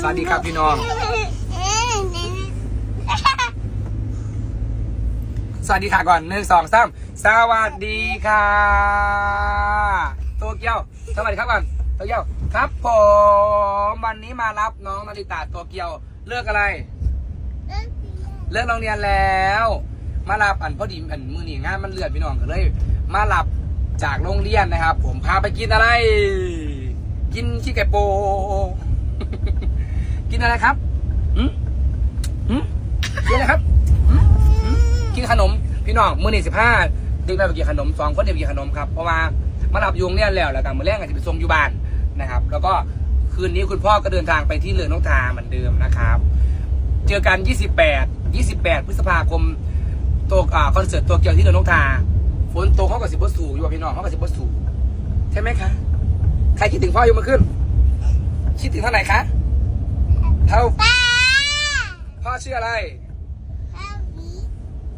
สวัสดีครับพี่น้อง สวัสดีค่ะก่อนหนึ่งสองสามสวัสดีค่ะโตเกียวสวัสดีครับก่อนโตเกียวครับผมวันนี้มารับน้องนาริตาโตเกียวเลิกอะไร เลิกโรงเรียนแล้ว มารับอันพอดีอันมือหนี่งานมันเลือดพี่น้องก็เลย มารับจากโรงเรียนนะครับ ผมพาไปกินอะไร กินชิคเกโป นอะไรครับหืมหืมกินอะไรครับหืมหืมกินขนม พี่น้องมือนี่สิบห้าเด็กน้อยไปกินขนมสองคนเด็กไปกินขนมครับ เพราะว่ามารับยุงเนี่ยแล้วแล้วกันมือแรกอาจจะไปส่งอยู่บ้านนะครับ แล้วก็คืนนี้คุณพ่อก็เดินทางไปที่เรือนน้องทาเหมือนเดิมนะครับ เจอกัน 28 28 พฤษภาคมตัวคอนเสิร์ตตัวเกียวที่เรือนนกทาฝนตกเขากับสิบสูอยู่ว่าพี่น้องเขากับสิบสูใช่ไหมคะ ใครคิดถึงพ่อยกมือขึ้น คิดถึงเท่าไหร่คะ เท่าพ่อชื่ออะไร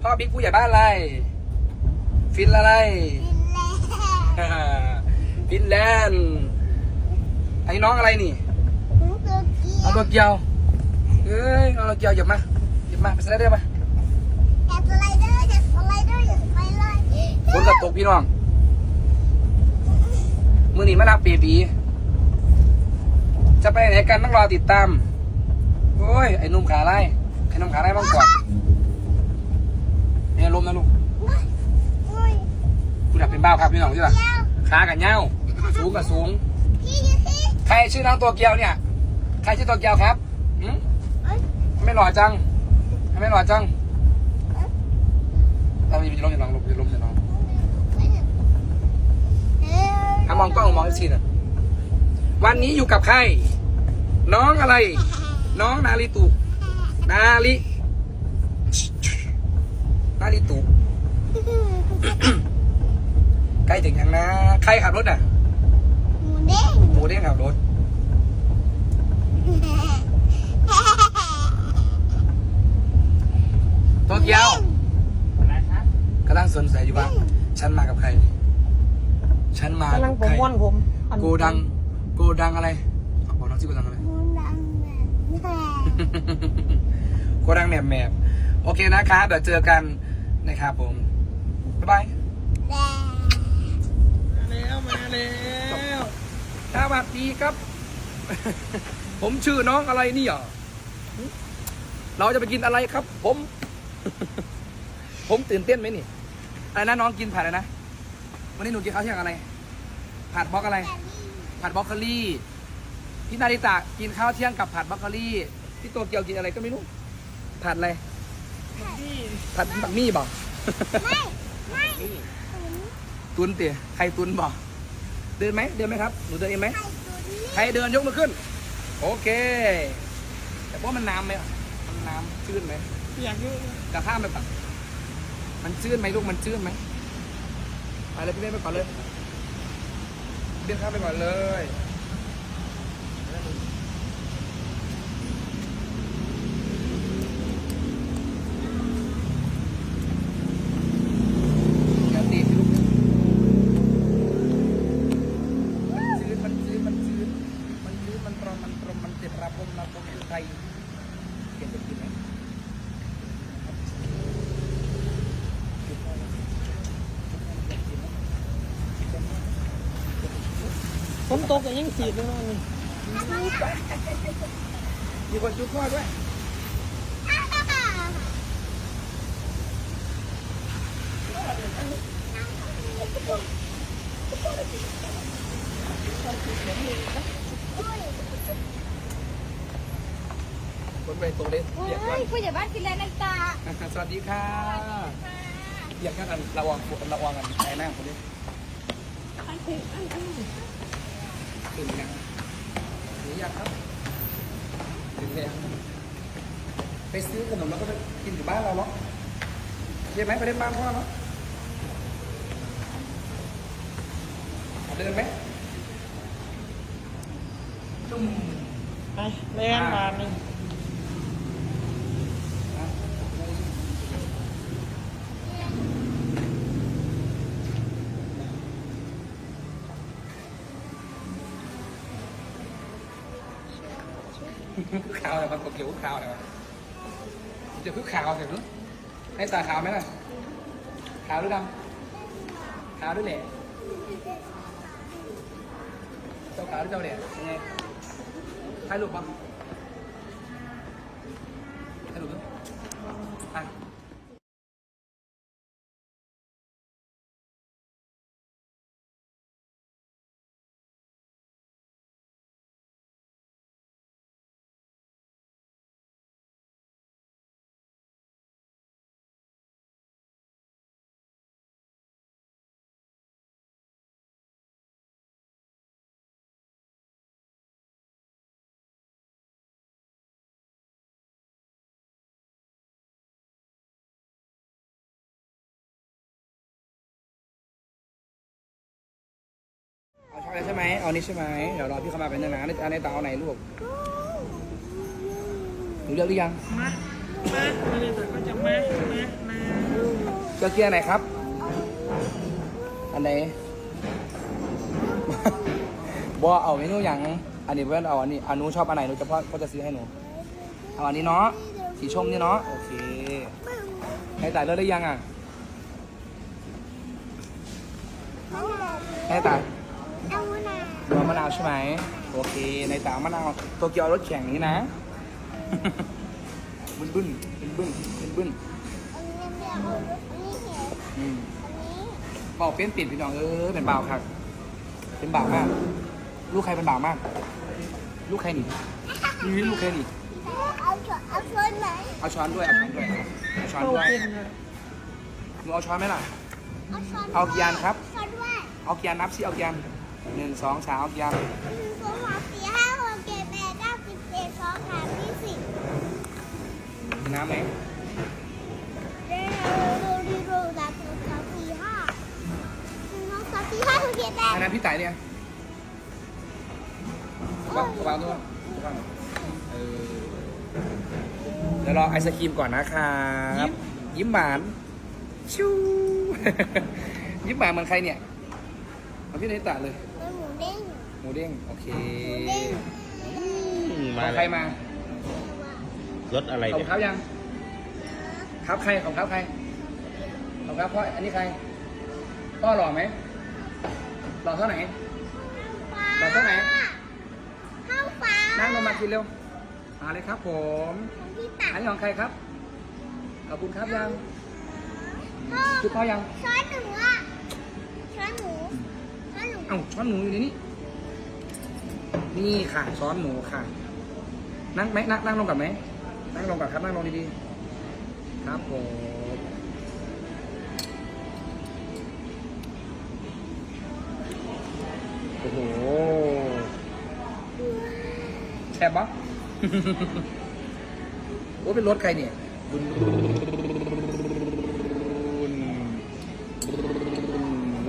พ่อบิ๊กผู้ใหญ่บ้านอะไร ฟินอะไรฟินแลนด์ไอ้น้องอะไรนี่เอาตัวเกียวเอ้ยเอาตัวเกียวหยิบมาหยิบมาไปสไลเดอร์มาฝนกับตกพี่น้องมือหนีมารับเบบีจะไปไหนกันต้องรอติดตามโอ้ย ไอ้หนุ่มขาไล่ไอ้หนุ่มขาไล่บ้างก่อนเนี่ยลมนะลูกกูดับเป็นบ้าครับพี่น้องใช่ปะขากับเง้าสูงกับสูง ใครชื่อน้องตัวเกียวเนี่ย ใครชื่อตัวเกียวครับหืมไม่หล่อจังไม่หล่อจังเราจะล้มจะลองลงจะล้มจะลองถ้ามองกล้องมองอีกทีน่ะวันนี้อยู่กับใคร น้องอะไร น้องนาริตุ นารินาริตุ ใกล้ถึงยังนะ ใครขับรถอะ หมูเด้งขับรถตัวเกียวกำลังสนใจอยู่ว่า ฉันมากับใคร ฉันมากำลังกับผมใครม้วนผมอันโกดัง โกดังอะไรเอาบอกน้องชื่อโกดังอะไร โกดังแมบแมบโอเคนะครับเดี๋ยวเจอกันนะครับผม บ๊ายบายแล้วมาแล้วสวัสดีครับ ผมชื่อน้องอะไรเนี่ยเราจะไปกินอะไรครับ ผม ผมตื่นเต้นไหมนี่ อะไรนะน้องกินผัดอะไรนะ วันนี้หนูกินข้าวเที่ยงอะไร ผัดบล็อกอะไร ผัดบล็อกโคลี่ พี่นาริตะกินข้าวเที่ยงกับผัดบล็อกโคลี่พี่โตเกียวกินอะไรก็ไม่รู้ผัดอะไรผัดบักมี่บอกตุนเตี๋ยใครตุนบอกเดินไหมเดินไหมครับหนูเดินเองไหมใครเดินยกมือขึ้น โอเค แต่ว่ามันน้ำไหมอะมันน้ำชื้นไหมอยากอยู่กระข้ามไปก่อนมันชื้นไหมลูกมันชื้นไหมไปเลยพี่เล่นไปก่อนเลยเบี้ยข้ามไปก่อนเลยอย่ นตกก็ยังสีดเลยนะนี่มีคนจุดพ่อด้วยคนไปตรงนี้เปียกกันผู้ใหญ่บ้านกินแล้วนะจ๊ะสวัสดีค่ะเปียกกันระวังระวังกันไอ้หน้าคนนี้ถึงยังหรือยังครับ ถึงแล้วไปซื้อขนมแล้วก็ไปกินอยู่ บ้านเราเนาะใช่ไหมไปเล่นบ้านพ่อเนาะเอาเดินไหมจุ่มไปเล่นมานี่เขาวอะไรมันโตเกียวขาวอะไรวะ จะพึ่งขาวเสร็จหรือให้ตาขาวไหมล่ะ ขาวหรือดำขาวหรือเหล่เจ้าขาวหรือเจ้าเหล่ยังไงถ่ายรูปป่ะ อาช็อกโกแลตใช่ไหมเอานี้ใช่ไหมเดี๋ยวรอพี่เข้ามาเป็นนึงนะในในตาเอาไหนลูกหนูเลือกหรือยังมามามาเลยแต่ก็จะมามามาเลือกเกียร์ไหนครับ อันไหนบอเอาเมนูอย่างอันนี้เพื่อนเอาอันนี้อันนู้ชอบอันไหนหนูจะพ่อพ่อจะซื้อให้หนูเอาอันนี้เนาะสีชมนี่เนาะโอเคให้ตายเลือกได้ยังอะให้ตาย ใช่ไหมโอเค ในตามะนาวโตเกียวรถแข่งนี้นะ บึ้นบึ้นบึ้นบึ้นบึ้นบึ้นอันนี้เรียกเอาอันนี้เห็นอืมอันนี้เบาเป็นปิดพี่น้องเออเป็นบ่าวครับ เป็นบ่าวมาก ลูกใครเป็นบ่าวมาก ลูกใครหนีนี่ลูกใครหนีเอาช้อนเอาช้อนไหนเอาช้อนด้วยเอาช้อนด้วยเอาช้อนโตด้วยเป็นเลยหนูเอาช้อนไหมล่ะ เอาช้อนเอากี่อันครับช้อนด้วยเอากี่อันนับสิเอากี่อัน หนึ่งสองสามเอากี่อันหนึ่งสองสามสี่ห้าหกเจ็ดแปดเก้าสิบเอ็ดสองสามสี่สิบมีน้ำไหมเร็วเร็วเร็วเร็วสามสองสามสี่ห้าหนึ่งสองสามสี่ห้าหกเจ็ดแปดอันนั้นพี่ไต่เนี่ยวางวางด้วยวางเออเดี๋ยวรอไอศครีมก่อนนะครับยิ้มหวานชูยิ้มหวานเหมือนใครเนี่ยเอาพี่เนตะเลย เป็นหมูเด้งหมูเด้งโอเคหมูเด้งของใครมารถอะไรของเนี่ยเขายัง ครับใครของเขาใครของครับพ่ออันนี้ใครพ่อหล่อไหมหล่อเท่าไหนหล่อเท่าไหนข้าวฟ้านั่งลงมากินเร็วมาเลยครับ ผมของพี่ตักอันนี้ของใครครับขอบคุณครับยังพ่อชุดพ่อยังช้อนหนูอะช้อนหนูช้ อ้าช้อนหนูอยู่ในนี้ นี่ค่ะช้อนหนูค่ะ นั่งไหมนั่งนั่งลงกับไหมนั่งลงกับครับนั่งลงดีๆครับผมโอ้โหแซ่บปะโอ้เป็นรถใครเนี่ยบุญ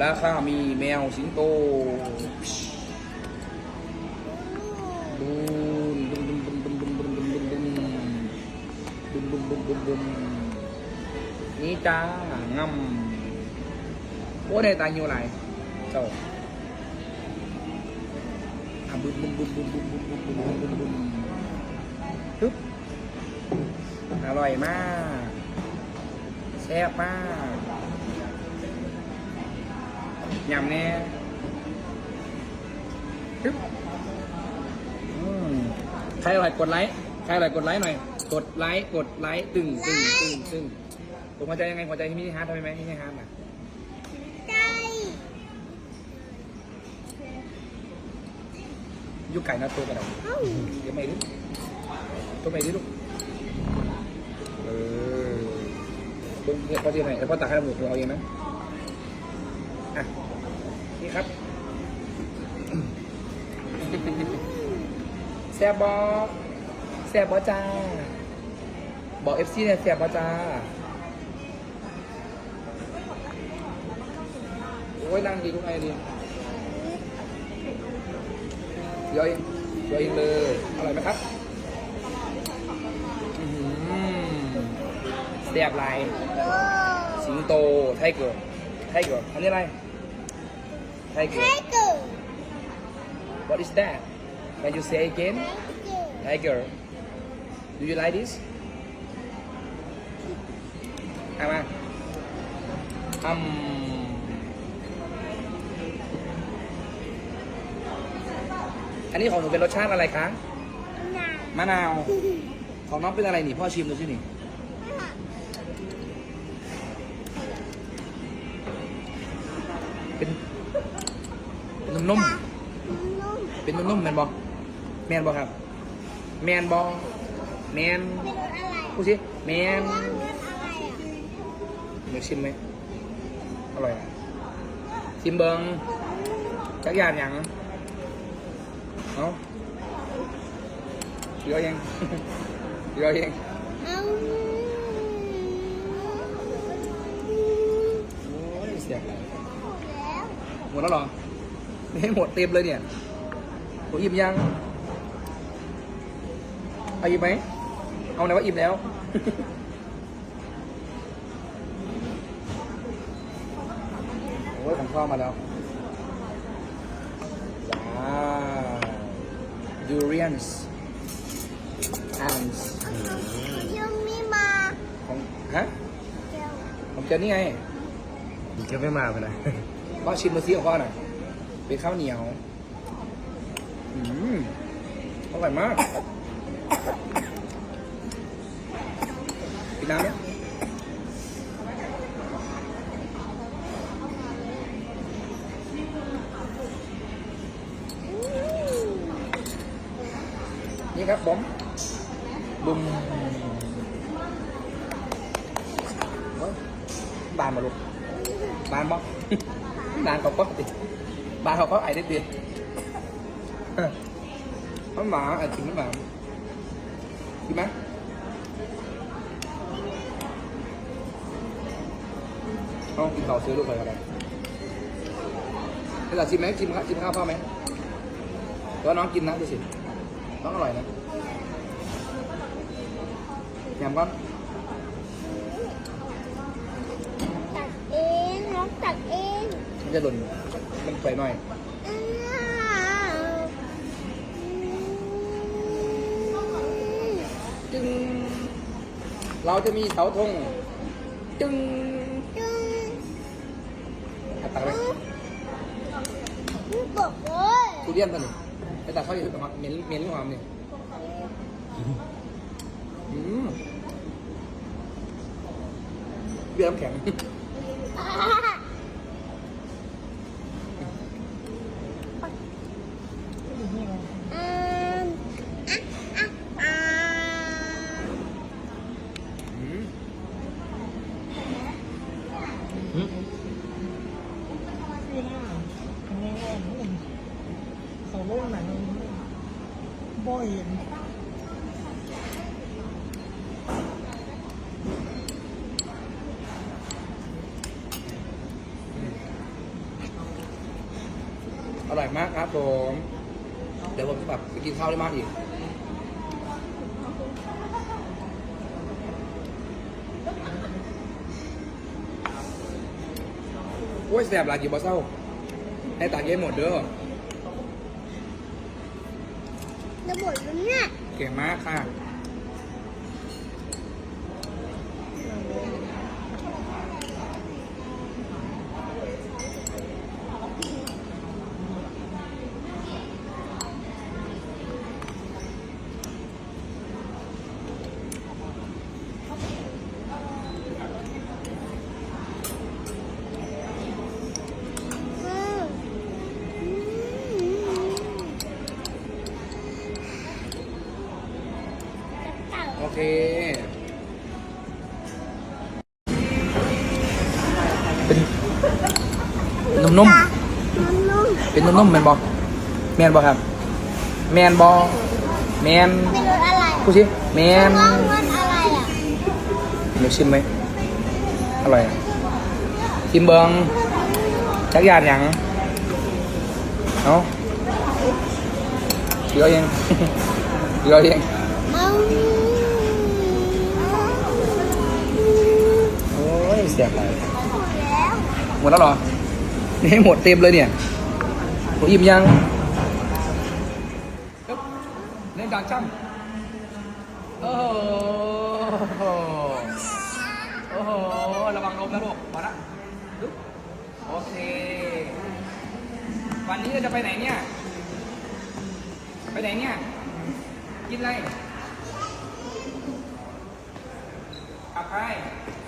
ราคามีแมวสิงโตบุญบุญบุญบุญบุญบุญบุญบุญบุญบุญบุญบุญบุญบุญบุญนี่จ้างำโอ้ในตาอยู่ไหลเจ้าอะบุญบุญบุญบุญบุญบุญบุญบุญบุญบุญบุญฮึบอร่อยมากแซ่บมาก ยำแน่ปึ๊บอืมใครอร่อยกดไลค์ ใครอร่อยกดไลค์หน่อย กดไลค์ กดไลค์ ตึงตึงตึงตึงผมหัวใจยังไงหัวใจที่มินิฮาร์ททำไมไหมมินิฮาร์ทอะใจยุไก่นะตัวกระดอ้าเดี๋ยวไม่รู้ตัวไม่รู้ลูกเออเบิ้งเนี่ยพอดีไหนแล้วพอตักให้หมดเอาเองนะอะ นี่ครับแซบบอแซบบอจ้า บอกเอฟซีเนี่ยแซบบอจ้า โอ้ยนั่งดีทุกไอดียวเองเดี๋ยวเองเลยอร่อยไหมครับแซ่บหลายโยสิงโตไทเกอร์ไทเกอร์อันนี้อะไร ไทเกอให้ร์เกิด What is that Can you say again ให้เกิด Tiger Do you like this เอามาอืมอันนี้ของหนูเป็นรสชาติอะไรคะนามะนาวของน้องเป็นอะไรนี่พ่อชิมดูสินี่เป็น นุ่มๆเป็นนุ่มๆแมนบอแมนบอครับ แมนบอแมนพูดสิแมนว่ารสอะไรอะเดี๋ยวชิมไหมอร่อยชิมเบิงจักยานหยังเอาเดี๋ยวเองเดี๋ยวเองเอาโอ้ยเสียงหมดแล้วหรอ ให้หมดเต็มเลยเนี่ยโอ้อิ่มยังเอาอิ่มไหมเอาไหนว่าอิ่มแล้วโอ้ยของพ่อมาแล้วว้าว durians ants ยังไม่มาของฮะเดี๋ยวผมเจอนี่ไงมันจะไม่มาไปไหนพ่อชิมมาซิของพ่อหน่อย เป็นข้าวเหนียว อืมอร่อยมากกินน้ำไหมนี่ครับบอมบุมบานมาลูกบานบอบานเขาก็ติ บานเขาก็ไอได้ดีมันหมาไอจริงมันหมากินไหมเอากินต่อซื้อลูกไปก็ได้ให้เราชิมไหมชิมข้าวชิมข้าวพ่อไหมแล้วาน้องกินนะดูสิน้องอร่อยนะยำก่อนตักเองน้องตักเองมันจะหล่น มันไปหน่อยจึงเราจะมีเสาธงจึงจึงอะตักเลยลูกบอกเลยทุเรียนตัวนี้ไปตักข้าอยู่กับเหม็นเหม็นหอมนี่เบียร์น้ำแข็ง อ่าอืมอะอะอ่า อืม คือหน้าทำไงแรงนี่เขาโล่งหนังบ่อยเห็น อร่อยมากครับผม เดี๋ยวผมจะแบบไปกินข้าวได้มากอีก โอ้ยแสบหลายกี่บอเศร้า ให้ตากเย็นหมดเด้อ จะหมดแล้วเนี่ย เก่งมากค่ะ เป็นนุ่มนุ่มๆเป็นนุ่มๆแมนบอแมนบอครับ แมนบอแมนๆเป็นรสอะไรพูดสิแมนว่ารสอะไรอะเดี๋ยวชิมไหมอร่อยอะชิมเบิงจักรยานหยังเอาเดี๋ยวเองเดี๋ยวเองอืมโอ้ยเสียบอะไรแล้ว หมดแล้วเหรอ นี่ให้หมดเต็มเลยเนี่ยผมอิ่มยังเล่นการช่ำโอ้โหโอ้โห ระวังลมนะลูกพอละโอเค วันนี้เราจะไปไหนเนี่ย ไปไหนเนี่ย กินอะไรขับไปพี่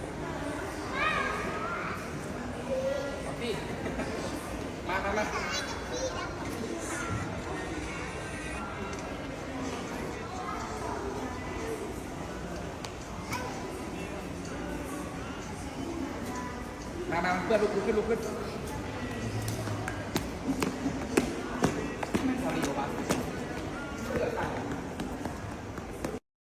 มาม